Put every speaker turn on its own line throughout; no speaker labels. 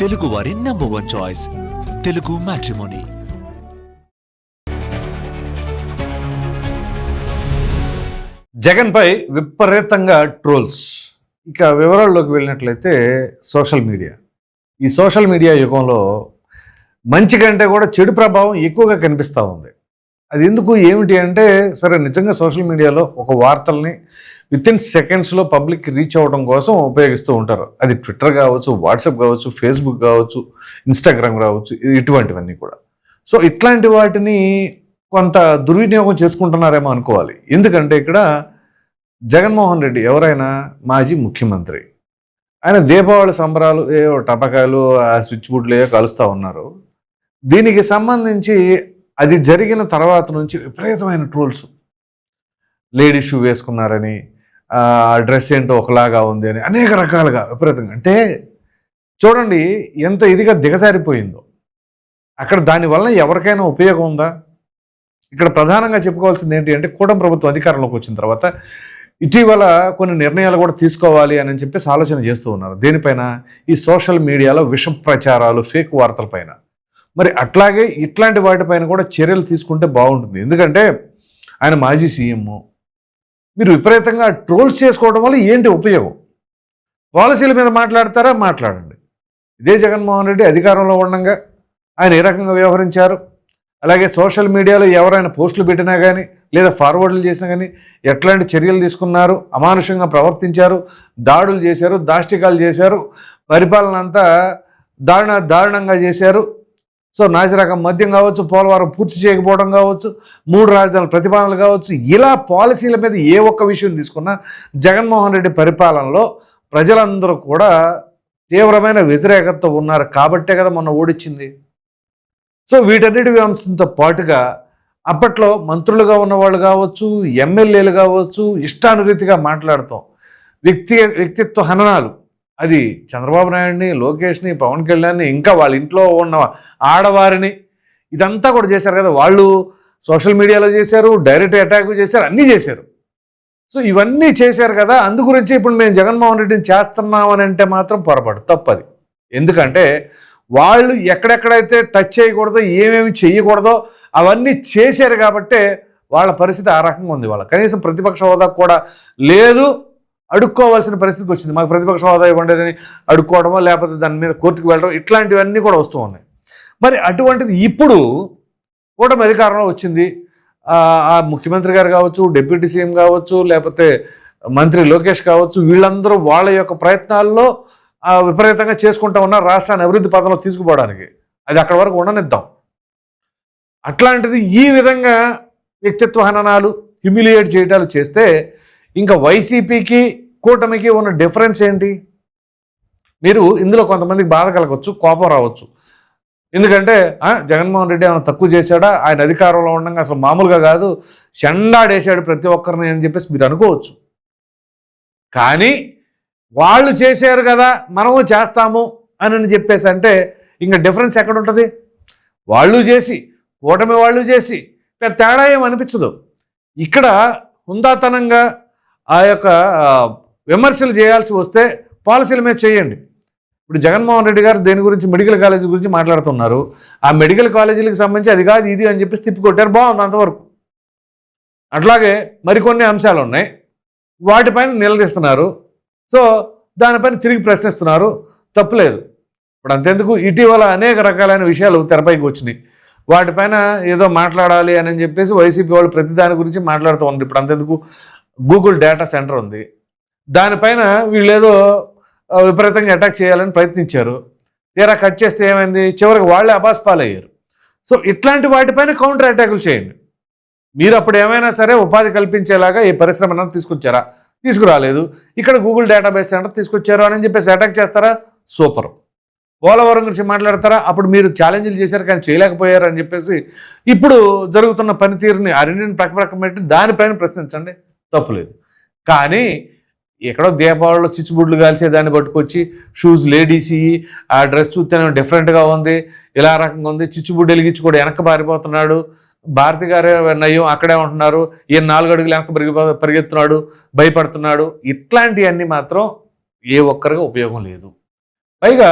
తెలుగు వారి number one choice Telugu matrimony
జగన్పై విపరీతంగా ట్రోల్స్. ఇక వివరాల్లోకి వెళ్ళినట్లయితే సోషల్ మీడియా. ఈ సోషల్ మీడియా యుగంలో మంచి కంటే కూడా చెడు ప్రభావం ఎక్కువగా కనిపిస్తూ ఉంది. అది ఎందుకు ఏమిటి అంటే సరే నిజంగా సోషల్ మీడియాలో ఒక వార్తల్ని విత్ ఇన్ సెకండ్స్లో పబ్లిక్ రీచ్ అవ్వడం కోసం ఉపయోగిస్తూ ఉంటారు. అది ట్విట్టర్ కావచ్చు వాట్సాప్ కావచ్చు ఫేస్బుక్ కావచ్చు ఇన్స్టాగ్రామ్ కావచ్చు ఇటువంటివన్నీ కూడా. సో ఇట్లాంటి వాటిని కొంత దుర్వినియోగం చేసుకుంటున్నారేమో అనుకోవాలి. ఎందుకంటే ఇక్కడ జగన్మోహన్ రెడ్డి ఎవరైనా మాజీ ముఖ్యమంత్రి. ఆయన దీపావళి సంబరాలు ఏవో టపకాయలు ఆ స్విచ్ బోర్డులు ఏవో కలుస్తూ ఉన్నారు. దీనికి సంబంధించి అది జరిగిన తర్వాత నుంచి విపరీతమైన ట్రోల్స్. లేడీ షూ వేసుకున్నారని ఆ డ్రెస్ ఏంటో ఒకలాగా ఉంది అని అనేక రకాలుగా విపరీతంగా. అంటే చూడండి ఎంత ఇదిగా దిగజారిపోయిందో. అక్కడ దానివల్ల ఎవరికైనా ఉపయోగం ఉందా? ఇక్కడ ప్రధానంగా చెప్పుకోవాల్సింది ఏంటి అంటే కూటమి ప్రభుత్వం అధికారంలోకి వచ్చిన తర్వాత ఇటీవల కొన్ని నిర్ణయాలు కూడా తీసుకోవాలి అని చెప్పేసి ఆలోచన చేస్తూ ఉన్నారు. దేనిపైన? ఈ సోషల్ మీడియాలో విష ప్రచారాలు ఫేక్ వార్తలపైన. మరి అట్లాగే ఇట్లాంటి వాటిపైన కూడా చర్యలు తీసుకుంటే బాగుంటుంది. ఎందుకంటే ఆయన మాజీ సీఎం. మీరు విపరీతంగా ట్రోల్స్ చేసుకోవడం వల్ల ఏంటి ఉపయోగం? పాలసీల మీద మాట్లాడతారా? మాట్లాడండి. ఇదే జగన్మోహన్ రెడ్డి అధికారంలో ఉండగా ఆయన ఏ రకంగా వ్యవహరించారు? అలాగే సోషల్ మీడియాలో ఎవరైనా పోస్టులు పెట్టినా కానీ లేదా ఫార్వర్డ్లు చేసినా కానీ ఎట్లాంటి చర్యలు తీసుకున్నారు? అమానుషంగా ప్రవర్తించారు? దాడులు చేశారు? దాష్టికాలు చేశారు? పరిపాలన అంతా దారుణ దారుణంగా చేశారు? సో నాసిరకం మద్యం కావచ్చు పోలవరం పూర్తి చేయకపోవడం కావచ్చు మూడు రాజధానుల ప్రతిపాదనలు కావచ్చు ఇలా పాలసీల మీద ఏ ఒక్క విషయం తీసుకున్నా జగన్మోహన్ రెడ్డి పరిపాలనలో ప్రజలందరూ కూడా తీవ్రమైన వ్యతిరేకత ఉన్నారు కాబట్టే కదా మొన్న ఓడిచ్చింది. సో వీటన్నిటి అంశంతో పాటుగా అప్పట్లో మంత్రులుగా ఉన్నవాళ్ళు కావచ్చు ఎమ్మెల్యేలు కావచ్చు ఇష్టానురీతిగా మాట్లాడతాం. వ్యక్తి వ్యక్తిత్వ హననాలు. అది చంద్రబాబు నాయుడిని లోకేష్ని పవన్ కళ్యాణ్ని ఇంకా వాళ్ళ ఇంట్లో ఉన్న ఆడవారిని ఇదంతా కూడా చేశారు కదా. వాళ్ళు సోషల్ మీడియాలో చేశారు డైరెక్ట్ అటాక్ చేశారు అన్నీ చేశారు. సో ఇవన్నీ చేశారు కదా. అందు గురించి ఇప్పుడు మేము జగన్మోహన్ రెడ్డిని చేస్తున్నామని అంటే మాత్రం పొరపాటు తప్పది. ఎందుకంటే వాళ్ళు ఎక్కడెక్కడైతే టచ్ చేయకూడదో ఏమేమి చేయకూడదో అవన్నీ చేశారు కాబట్టే వాళ్ళ పరిస్థితి ఆ రకంగా ఉంది వాళ్ళ. కనీసం ప్రతిపక్ష హోదా కూడా లేదు. అడుక్కోవాల్సిన పరిస్థితికి వచ్చింది. మాకు ప్రతిపక్ష హోదా ఇవ్వండి అడుక్కోవడమో లేకపోతే దాని మీద కోర్టుకు వెళ్ళడం ఇట్లాంటివన్నీ కూడా వస్తూ ఉన్నాయి. మరి అటువంటిది ఇప్పుడు కూటమి అధికారంలో వచ్చింది. ఆ ముఖ్యమంత్రి గారు కావచ్చు డిప్యూటీ సీఎం కావచ్చు లేకపోతే మంత్రి లోకేష్ కావచ్చు వీళ్ళందరూ వాళ్ళ యొక్క ప్రయత్నాల్లో విపరీతంగా చేసుకుంటా ఉన్న రాష్ట్రాన్ని అభివృద్ధి పథంలో తీసుకుపోవడానికి. అది అక్కడ వరకు ఉండనిద్దాం. అట్లాంటిది ఈ విధంగా వ్యక్తిత్వ హననాలు హ్యూమిలియేట్ చేయటాలు చేస్తే ఇంకా వైసీపీకి కూటమికి ఉన్న డిఫరెన్స్ ఏంటి? మీరు ఇందులో కొంతమందికి బాధ కలగవచ్చు కోపం రావచ్చు. ఎందుకంటే జగన్మోహన్ రెడ్డి ఏమైనా తక్కువ చేశాడా? ఆయన అధికారంలో ఉండగా అసలు మామూలుగా కాదు. చెండాడేశాడు ప్రతి ఒక్కరిని అని చెప్పేసి మీరు అనుకోవచ్చు. కానీ వాళ్ళు చేశారు కదా మనము చేస్తాము అని చెప్పేసి అంటే ఇంకా డిఫరెన్స్ ఎక్కడ ఉంటుంది? వాళ్ళు చేసి కూటమి వాళ్ళు చేసి తేడా ఏం అనిపించదు. ఇక్కడ హుందాతనంగా ఆ యొక్క విమర్శలు చేయాల్సి వస్తే పాలసీల మీద చేయండి. ఇప్పుడు జగన్మోహన్ రెడ్డి గారు దేని గురించి మెడికల్ కాలేజీ గురించి మాట్లాడుతున్నారు. ఆ మెడికల్ కాలేజీలకు సంబంధించి అది కాదు ఇది అని చెప్పేసి తిప్పికొట్టారు బాగుంది అంతవరకు. అట్లాగే మరికొన్ని అంశాలు ఉన్నాయి. వాటిపైన నిలదీస్తున్నారు. సో దానిపైన తిరిగి ప్రశ్నిస్తున్నారు. తప్పులేదు. ఇప్పుడు అంతెందుకు? ఇటీవల అనేక రకాలైన విషయాలు తెరపైకి వచ్చినాయి. వాటిపైన ఏదో మాట్లాడాలి అని చెప్పేసి వైసీపీ వాళ్ళు ప్రతి దాని గురించి మాట్లాడుతూ ఉన్నారు. ఇప్పుడు అంతెందుకు? గూగుల్ డేటా సెంటర్ ఉంది. దానిపైన వీళ్ళు ఏదో విపరీతంగా అటాక్ చేయాలని ప్రయత్నించారు. తీరా కట్ చేస్తే ఏమైంది? చివరికి వాళ్ళే అబాస్ పాలయ్యారు. సో ఇట్లాంటి వాటిపైన కౌంటర్ అటాకులు చేయండి. మీరు అప్పుడు ఏమైనా సరే ఉపాధి కల్పించేలాగా ఈ పరిశ్రమ తీసుకొచ్చారా? తీసుకురాలేదు. ఇక్కడ గూగుల్ డేటాబేస్ సెంటర్ తీసుకొచ్చారు అని చెప్పేసి అటాక్ చేస్తారా? సూపర్. పోలవరం గురించి మాట్లాడతారా? అప్పుడు మీరు ఛాలెంజ్లు చేశారు కానీ చేయలేకపోయారు అని చెప్పేసి ఇప్పుడు జరుగుతున్న పనితీరుని ఆ రెండింటిని ప్రక్క పెట్టి దానిపైన ప్రశ్నించండి. తప్పులేదు. కానీ ఎక్కడో దీపావళిలో చిచ్చుబుడ్లు కాల్చే దాన్ని పట్టుకొచ్చి షూస్ లేడీస్ ఆ డ్రెస్ చూస్తేనే డిఫరెంట్గా ఉంది ఇలా రకంగా ఉంది. చిచ్చుబుడ్డు వెలిగించి కూడా వెనక్కి పారిపోతున్నాడు. భారతి గారే నయం అక్కడే ఉంటున్నారు. ఈయన నాలుగు అడుగులు వెనక పరిగి పరిగెత్తున్నాడు భయపడుతున్నాడు. ఇట్లాంటివన్నీ మాత్రం ఏ ఒక్కరికి ఉపయోగం లేదు. పైగా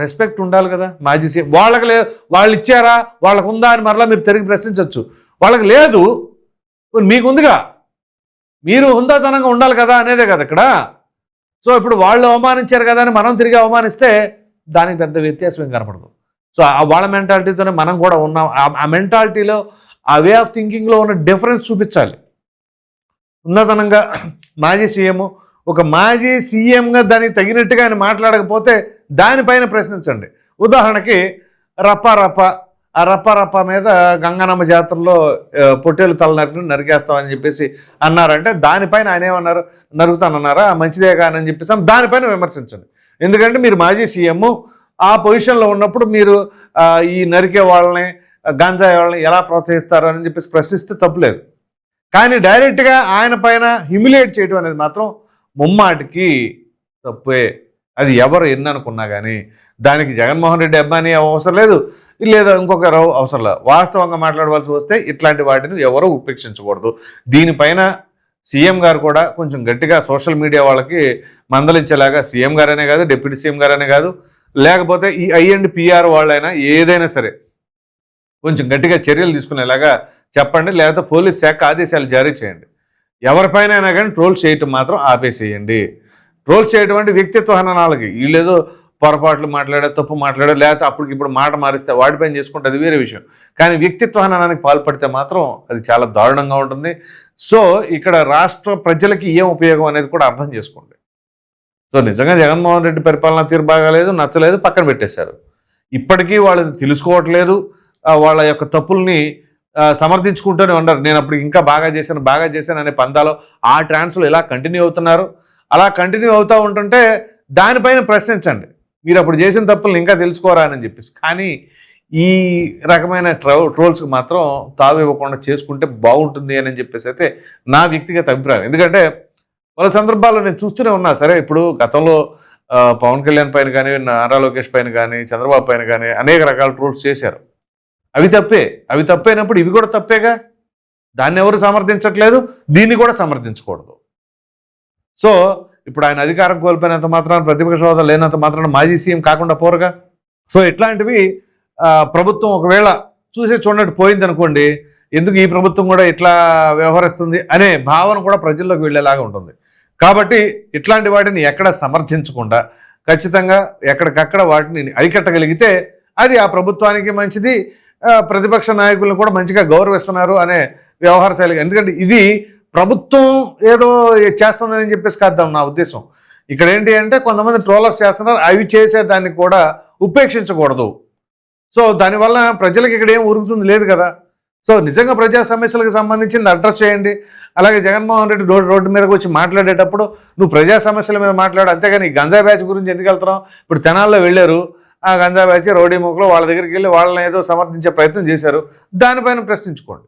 రెస్పెక్ట్ ఉండాలి కదా మాజీ సీఎం. వాళ్ళకి లేదు వాళ్ళు ఇచ్చారా వాళ్ళకు ఉందా అని మరలా మీరు తిరిగి ప్రశ్నించవచ్చు వాళ్ళకి లేదు మీకుందిగా. మీరు హుందాతనంగా ఉండాలి కదా అనేదే కదా ఇక్కడ. సో ఇప్పుడు వాళ్ళు అవమానించారు కదా అని మనం తిరిగి అవమానిస్తే దానికి పెద్ద వ్యత్యాసం ఏం కనపడదు. సో ఆ వాళ్ళ మెంటాలిటీతోనే మనం కూడా ఉన్నాం. ఆ- ఆ మెంటాలిటీలో ఆ వే ఆఫ్ థింకింగ్లో ఉన్న డిఫరెన్స్ చూపించాలి. ఉన్నతనంగా మాజీ సీఎం ఒక మాజీ సీఎంగా దానికి తగినట్టుగా ఆయన మాట్లాడకపోతే దానిపైన ప్రశ్నించండి. ఉదాహరణకి రప్ప రప్ప ఆ రప్ప మీద గంగానమ్మ జాతరలో పొట్టేలు తల నరికి నరికేస్తామని చెప్పేసి అన్నారంటే దానిపైన ఆయన ఏమన్నారు? నరుకుతానన్నారా? మంచిదే కానని చెప్పేసి దానిపైన విమర్శించండి. ఎందుకంటే మీరు మాజీ సీఎం ఆ పొజిషన్లో ఉన్నప్పుడు మీరు ఈ నరికే వాళ్ళని గంజాయి వాళ్ళని ఎలా ప్రోత్సహిస్తారు అని చెప్పేసి ప్రశ్నిస్తే తప్పులేదు కానీ డైరెక్ట్గా ఆయన పైన హ్యూమిలేట్ చేయడం అనేది మాత్రం ముమ్మాటికి తప్పే. అది ఎవరు ఎన్ని అనుకున్నా కానీ దానికి జగన్మోహన్ రెడ్డి అబ్బాని అవసరం లేదు. లేదా ఇంకొకరు అవసరం లేదు. వాస్తవంగా మాట్లాడవలసి వస్తే ఇట్లాంటి వాటిని ఎవరూ ఉపేక్షించకూడదు. దీనిపైన సీఎం గారు కూడా కొంచెం గట్టిగా సోషల్ మీడియా వాళ్ళకి మందలించేలాగా సీఎం గారనే కాదు డిప్యూటీ సీఎం గారనే కాదు లేకపోతే ఈ ఐ అండ్ పిఆర్ వాళ్ళైనా ఏదైనా సరే కొంచెం గట్టిగా చర్యలు తీసుకునేలాగా చెప్పండి లేకపోతే పోలీస్ శాఖ ఆదేశాలు జారీ చేయండి. ఎవరిపైన అయినా కానీ ట్రోల్ చేయటం మాత్రం ఆపేసేయండి. ట్రోల్ చేయడం అంటే వ్యక్తిత్వ హననాలకి. వీళ్ళేదో పొరపాట్లు మాట్లాడా తప్పు మాట్లాడా లేకపోతే అప్పటికి ఇప్పుడు మాట మారిస్తే వాటిపైన చేసుకుంటే అది వేరే విషయం. కానీ వ్యక్తిత్వ హననానికి పాల్పడితే మాత్రం అది చాలా దారుణంగా ఉంటుంది. సో ఇక్కడ రాష్ట్ర ప్రజలకి ఏం ఉపయోగం అనేది కూడా అర్థం చేసుకోండి. సో నిజంగా జగన్మోహన్ రెడ్డి పరిపాలన తీరు బాగాలేదు నచ్చలేదు పక్కన పెట్టేశారు. ఇప్పటికీ వాళ్ళు తెలుసుకోవట్లేదు. వాళ్ళ యొక్క తప్పుల్ని సమర్థించుకుంటూనే ఉన్నారు. నేను అప్పుడు ఇంకా బాగా చేశాను బాగా చేశాను అనే పందాలో ఆ ట్రాన్స్లు ఇలా కంటిన్యూ అవుతున్నారు? అలా కంటిన్యూ అవుతూ ఉంటుంటే దానిపైన ప్రశ్నించండి. మీరు అప్పుడు చేసిన తప్పులను ఇంకా తెలుసుకోరా అని చెప్పేసి. కానీ ఈ రకమైన ట్రో ట్రోల్స్కి మాత్రం తావు ఇవ్వకుండా చేసుకుంటే బాగుంటుంది అని చెప్పేసి అయితే నా వ్యక్తిగత అభిప్రాయం. ఎందుకంటే పలు సందర్భాల్లో నేను చూస్తూనే ఉన్నా సరే ఇప్పుడు గతంలో పవన్ కళ్యాణ్ పైన కానీ నారా లోకేష్ పైన కానీ చంద్రబాబు పైన కానీ అనేక రకాల ట్రోల్స్ చేశారు. అవి తప్పే. అవి తప్పైనప్పుడు ఇవి కూడా తప్పేగా? దాన్ని ఎవరు సమర్థించట్లేదు? దీన్ని కూడా సమర్థించకూడదు. సో ఇప్పుడు ఆయన అధికారం కోల్పోయినంత మాత్రాన ప్రతిపక్ష హోదా లేనంత మాత్రాన మాజీ సీఎం కాకుండా పోరుగా? సో ఇట్లాంటివి ప్రభుత్వం ఒకవేళ చూసే చూడనట్టు పోయింది అనుకోండి ఎందుకు ఈ ప్రభుత్వం కూడా ఇట్లా వ్యవహరిస్తుంది అనే భావన కూడా ప్రజల్లోకి వెళ్ళేలాగా ఉంటుంది. కాబట్టి ఇట్లాంటి వాటిని ఎక్కడ సమర్థించకుండా ఖచ్చితంగా ఎక్కడికక్కడ వాటిని అరికట్టగలిగితే అది ఆ ప్రభుత్వానికి మంచిది ప్రతిపక్ష నాయకులను కూడా మంచిగా గౌరవిస్తున్నారు అనే వ్యవహార శైలి. ఎందుకంటే ఇది ప్రభుత్వం ఏదో చేస్తుందని చెప్పేసి కాద్దాం నా ఉద్దేశం. ఇక్కడ ఏంటి అంటే కొంతమంది ట్రోలర్స్ చేస్తున్నారు అవి చేసే దాన్ని కూడా ఉపేక్షించకూడదు. సో దానివల్ల ప్రజలకు ఇక్కడ ఏం ఉరుగుతుంది లేదు కదా. సో నిజంగా ప్రజా సమస్యలకు సంబంధించింది అడ్రస్ చేయండి. అలాగే జగన్మోహన్ రెడ్డి రోడ్డు రోడ్డు మీదకి వచ్చి మాట్లాడేటప్పుడు నువ్వు ప్రజా సమస్యల మీద మాట్లాడు అంతేగాని ఈ గంజా బ్యాచ్ గురించి ఎందుకు వెళ్తున్నావు? ఇప్పుడు తెనాల్లో వెళ్ళారు ఆ గంజా బ్యాచ్ రౌడీ ముఖలో వాళ్ళ దగ్గరికి వెళ్ళి వాళ్ళని ఏదో సమర్థించే ప్రయత్నం చేశారు దానిపైన ప్రశ్నించుకోండి.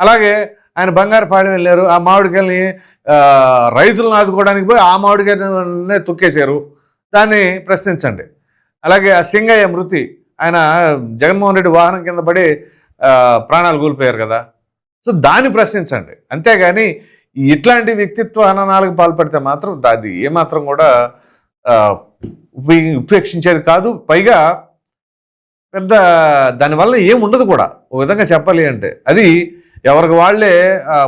అలాగే ఆయన బంగారుపాలెం వెళ్ళారు. ఆ మామిడికాయలని రైతులను ఆదుకోవడానికి పోయి ఆ మామిడికాయనే తొక్కేశారు. దాన్ని ప్రశ్నించండి. అలాగే ఆ సింగయ్య మృతి ఆయన జగన్మోహన్ రెడ్డి వాహనం కింద పడి ప్రాణాలు కోల్పోయారు కదా. సో దాన్ని ప్రశ్నించండి. అంతేగాని ఇట్లాంటి వ్యక్తిత్వ హననాలకు పాల్పడితే మాత్రం అది ఏమాత్రం కూడా ఉపేక్షించేది కాదు. పైగా పెద్ద దానివల్ల ఏం ఉండదు కూడా. ఒక విధంగా చెప్పాలి అంటే అది ఎవరికి వాళ్ళే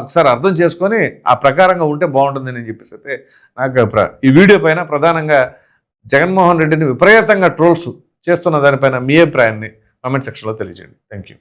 ఒకసారి అర్థం చేసుకొని ఆ ప్రకారంగా ఉంటే బాగుంటుందని అని చెప్పేసి అయితే నాకు అభిప్రాయం. ఈ వీడియో పైన ప్రధానంగా జగన్మోహన్ రెడ్డిని విపరీతంగా ట్రోల్స్ చేస్తున్న దానిపైన మీ అభిప్రాయాన్ని కామెంట్ సెక్షన్లో తెలియజేయండి. Thank you